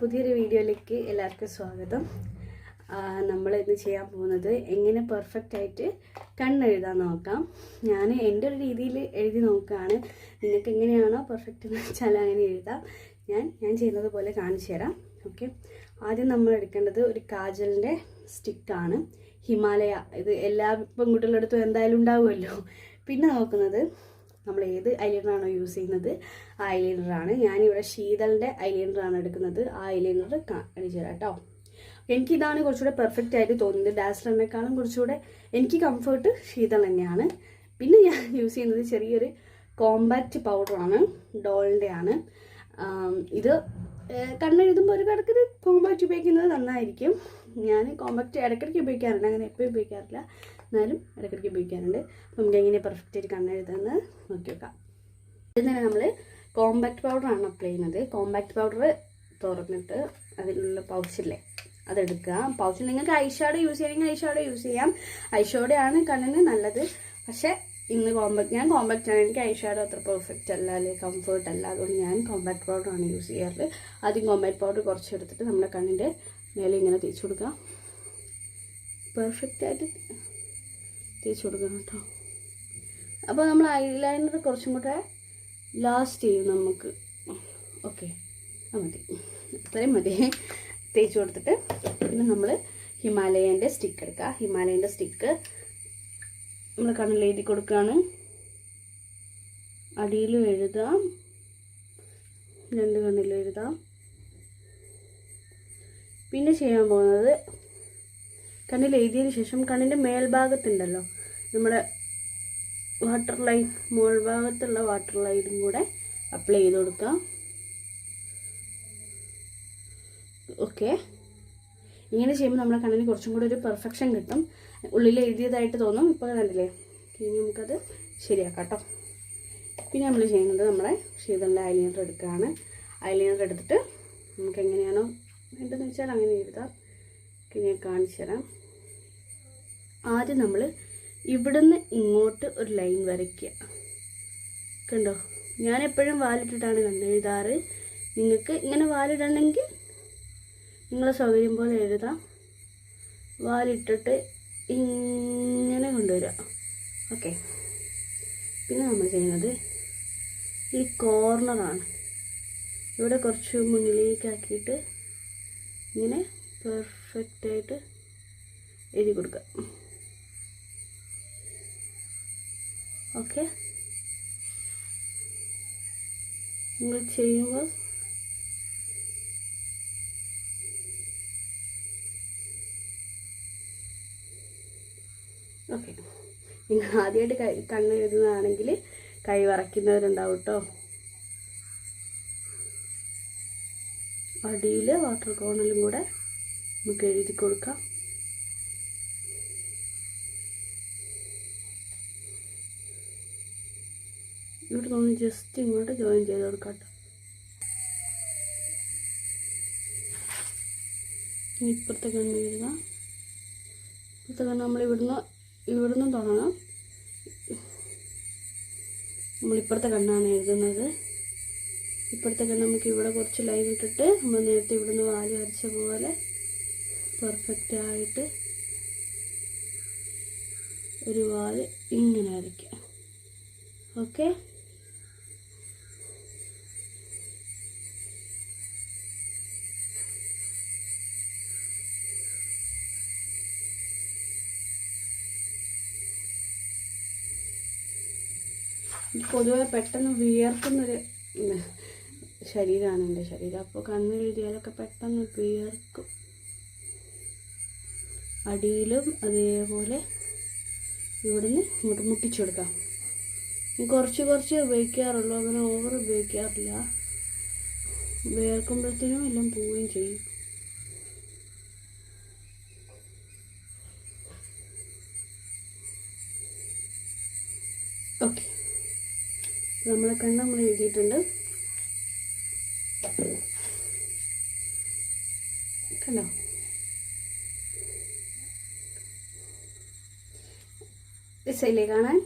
പുതിയൊരു വീഡിയോയിലേക്ക് എല്ലാവർക്കും സ്വാഗതം. നമ്മൾ ഇന്ന് ചെയ്യാൻ പോകുന്നത് എങ്ങനെ പെർഫെക്റ്റ് ആയിട്ട് കണ്ണെഴുതാൻ നോക്കാം. ഞാൻ എന്റെ ഒരു രീതിയിൽ എഴുതി നോക്കുകയാണ്. നിങ്ങൾക്ക് എങ്ങനെയാണോ പെർഫെക്റ്റ് എന്ന് വെച്ചാൽ അങ്ങനെ എഴുതാം. ഞാൻ ഞാൻ ചെയ്യുന്നത് പോലെ കാണിച്ചു തരാം. ഓക്കെ ആദ്യം നമ്മൾ എടുക്കേണ്ടത് ഒരു കാജലിന്റെ സ്റ്റിക്കാണ് ഹിമാലയ ഇത് എല്ലാ പെൺകുട്ടികളുടെ അടുത്തും എന്തായാലും ഉണ്ടാവുമല്ലോ. പിന്നെ നോക്കുന്നത് നമ്മൾ ഏത് ഐലൈനറാണോ യൂസ് ചെയ്യുന്നത് ആ ഐലൈനറാണ് ഞാനിവിടെ ശീതളിന്റെ ഐലൈനറാണ് എടുക്കുന്നത്. ആ ഐലൈനർ കാണിച്ചു തരാം കേട്ടോ എനിക്കിതാണ് കുറച്ചുകൂടെ പെർഫെക്റ്റ് ആയിട്ട് തോന്നുന്നത്. ഡാസ്ലറിനേക്കാളും കുറച്ചുകൂടെ എനിക്ക് കംഫർട്ട് ശീതൾ തന്നെയാണ്. പിന്നെ ഞാൻ യൂസ് ചെയ്യുന്നത് ചെറിയൊരു കോമ്പാക്റ്റ് പൗഡറാണ് ഡോളിന്റെ ആണ്. ഇത് കണ്ണെഴുതുമ്പോൾ ഒരു കണക്കിന് കോമ്പാക്റ്റ് ഉപയോഗിക്കുന്നത് നന്നായിരിക്കും. ഞാൻ കോമ്പാക്റ്റ് ഇടയ്ക്കിടയ്ക്ക് ഉപയോഗിക്കാറുണ്ട് അങ്ങനെ എപ്പോഴും ഉപയോഗിക്കാറില്ല. എന്നാലും ഇടയ്ക്കിടയ്ക്ക് ഉപയോഗിക്കാറുണ്ട്. അപ്പം നമുക്ക് എങ്ങനെ പെർഫെക്റ്റ് ആയിട്ട് കണ്ണെഴുതാന്ന് നോക്കി വെക്കാം ആദ്യം തന്നെ നമ്മൾ പൗഡർ പൗഡറാണ് അപ്ലൈ ചെയ്യുന്നത്. കോമ്പാക്ട് പൗഡർ തുറന്നിട്ട് അതിലുള്ള പൗച്ചില്ലേ അതെടുക്കുക. പൗച്ചിൽ നിങ്ങൾക്ക് ഐഷാഡോ യൂസ് ചെയ്യണമെങ്കിൽ ഐഷാഡോ യൂസ് ചെയ്യാം. ഐഷാഡോ ആണ് കണ്ണിന് നല്ലത്. പക്ഷേ ഇന്ന് കോമ്പാക്ട് ഞാൻ കോമ്പാക്റ്റ് ആണ്. എനിക്ക് ഐഷാഡോ അത്ര പെർഫെക്റ്റ് അല്ല അല്ലെങ്കിൽ കംഫർട്ട് അല്ല. അതുകൊണ്ട് ഞാൻ കോമ്പാക്ട് പൗഡറാണ് യൂസ് ചെയ്യാറ്. ആദ്യം കോമ്പാക്ട് പൗഡർ കുറച്ച് എടുത്തിട്ട് നമ്മുടെ കണ്ണിന്റെ മേലെ ഇങ്ങനെ തേച്ച് കൊടുക്കാം പെർഫെക്റ്റ് ആയിട്ട് തേച്ച് കൊടുക്കണം കേട്ടോ അപ്പോൾ നമ്മൾ ഐലൈനർ കുറച്ചും കൂടെ ലാസ്റ്റ് ചെയ്യും നമുക്ക്. ഓക്കെ മതി. അത്രയും മതി. തേച്ച് കൊടുത്തിട്ട് പിന്നെ നമ്മൾ ഹിമാലയന്റെ സ്റ്റിക്ക് എടുക്കുക ഹിമാലയന്റെ സ്റ്റിക്ക് നമ്മൾ കണ്ണിൽ എഴുതി കൊടുക്കുകയാണ് അടിയിലും എഴുതാം. രണ്ട് കണ്ണിലും എഴുതാം. പിന്നെ ചെയ്യാൻ പോകുന്നത് കണ്ണിൽ എഴുതിയതിന് ശേഷം കണ്ണിന്റെ മേൽഭാഗത്തുണ്ടല്ലോ. നമ്മുടെ വാട്ടർ ലൈൻ മോൾ ഭാഗത്തുള്ള വാട്ടർ ലൈനും കൂടെ അപ്ലൈ ചെയ്ത് കൊടുക്കാം. ഓക്കെ ഇങ്ങനെ ചെയ്യുമ്പോൾ നമ്മുടെ കണ്ണിന് കുറച്ചും കൂടി ഒരു പെർഫെക്ഷൻ കിട്ടും. ഉള്ളിൽ എഴുതിയതായിട്ട് തോന്നും. ഇപ്പോൾ കണ്ടില്ലേ? ഇനി നമുക്കത് ശരിയാക്കാം കേട്ടോ പിന്നെ നമ്മൾ ചെയ്യുന്നത് നമ്മുടെ ഷീതളിന്റെ ഐലൈനർ എടുക്കുകയാണ്. ഐലൈനർ എടുത്തിട്ട് നമുക്ക് എങ്ങനെയാണോ വേണ്ടതെന്ന് വെച്ചാൽ അങ്ങനെ എഴുതാം. ഇങ്ങനെ കാണിച്ചു തരാം. ആദ്യം നമ്മൾ ഇവിടുന്ന് ഇങ്ങോട്ട് ഒരു ലൈൻ വരയ്ക്കുക. കണ്ടോ? ഞാൻ എപ്പോഴും വാലിട്ടിട്ടാണ് കണ്ടെഴുതാറ് നിങ്ങൾക്ക് ഇങ്ങനെ വാലിടണമെങ്കിൽ നിങ്ങളെ സൗകര്യം പോലെ എഴുതാം. വാലിട്ടിട്ട് ഇങ്ങനെ കൊണ്ടുവരിക. ഓക്കെ പിന്നെ നമ്മൾ ചെയ്യുന്നത് ഈ കോർണറാണ് ഇവിടെ കുറച്ച് മുന്നിലേക്കാക്കിയിട്ട് ഇങ്ങനെ പെർഫെക്റ്റായിട്ട് എഴുതി കൊടുക്കുക. ഓക്കെ. നിങ്ങൾ ചെയ്യുമ്പോൾ ഓക്കെ. നിങ്ങൾ ആദ്യമായിട്ട് കൈ കണ്ണ് എഴുതുന്നതാണെങ്കിൽ കൈ വറയ്ക്കുന്നവരുണ്ടാവും കേട്ടോ അടിയിൽ വാട്ടർ കോണിലും കൂടെ നമുക്ക് എഴുതി കൊടുക്കാം. ഇവിടെ നിന്ന് ജസ്റ്റ് ഇങ്ങോട്ട് ജോയിൻ ചെയ്ത് കൊടുക്കാം കേട്ടോ ഇപ്പുറത്തെ കണ്ണ് എഴുതാം ഇപ്പുറത്തെ കണ്ണ് നമ്മൾ ഇവിടുന്ന് ഇവിടുന്ന് തുടങ്ങാം. നമ്മൾ കണ്ണാണ് എഴുതുന്നത്. ഇപ്പുറത്തെ കണ്ണ് നമുക്ക് ഇവിടെ കുറച്ച് ലൈൻ ഇട്ടിട്ട് നമ്മൾ നേരത്തെ ഇവിടുന്ന് വാൽ വരച്ച പോലെ പെർഫെക്റ്റ് ആയിട്ട് ഒരു വാൽ ഇങ്ങനെ വരയ്ക്കുക ഓക്കെ പൊതുവെ പെട്ടെന്ന് വിയർക്കുന്നൊരു ശരീരമാണ് എന്റെ ശരീരം. അപ്പോൾ കണ്ണെഴുതിയാലൊക്കെ പെട്ടെന്ന് വിയർക്കും. അടിയിലും അതേപോലെ ഇവിടുന്ന് ഇങ്ങോട്ട് മുട്ടിച്ചെടുക്കാം. കുറച്ച് കുറച്ച് ഉപയോഗിക്കാറുള്ളൂ. അങ്ങനെ ഓവർ ഉപയോഗിക്കാറില്ല. വിയർക്കുമ്പോഴത്തേനും എല്ലാം പോവുകയും ചെയ്യും. ഓക്കെ നമ്മളെ കണ്ണ് നമ്മൾ എഴുതിയിട്ടുണ്ട്. കണ്ടോ? രസമില്ലേ കാണാൻ?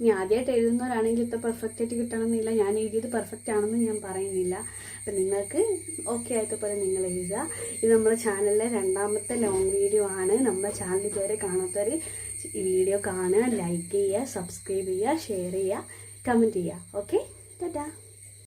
ഇനി ആദ്യമായിട്ട് എഴുതുന്നവരാണെങ്കിൽ ഇത്ര പെർഫെക്റ്റ് ആയിട്ട് കിട്ടണമെന്നില്ല. ഞാൻ എഴുതിയത് പെർഫെക്റ്റ് ആണെന്ന് ഞാൻ പറയുന്നില്ല. അപ്പം നിങ്ങൾക്ക് ഓക്കെ ആയിട്ട് പോലെ നിങ്ങൾ എഴുതുക. ഇത് നമ്മുടെ ചാനലിലെ രണ്ടാമത്തെ ലോങ് വീഡിയോ ആണ്. നമ്മുടെ ചാനൽ ഇതുവരെ കാണാത്തവർ ഈ വീഡിയോ കാണുക ലൈക്ക് ചെയ്യുക സബ്സ്ക്രൈബ് ചെയ്യുക ഷെയർ ചെയ്യുക. കമന്റ് ചെയ്യുക ഓക്കെ ടാറ്റാ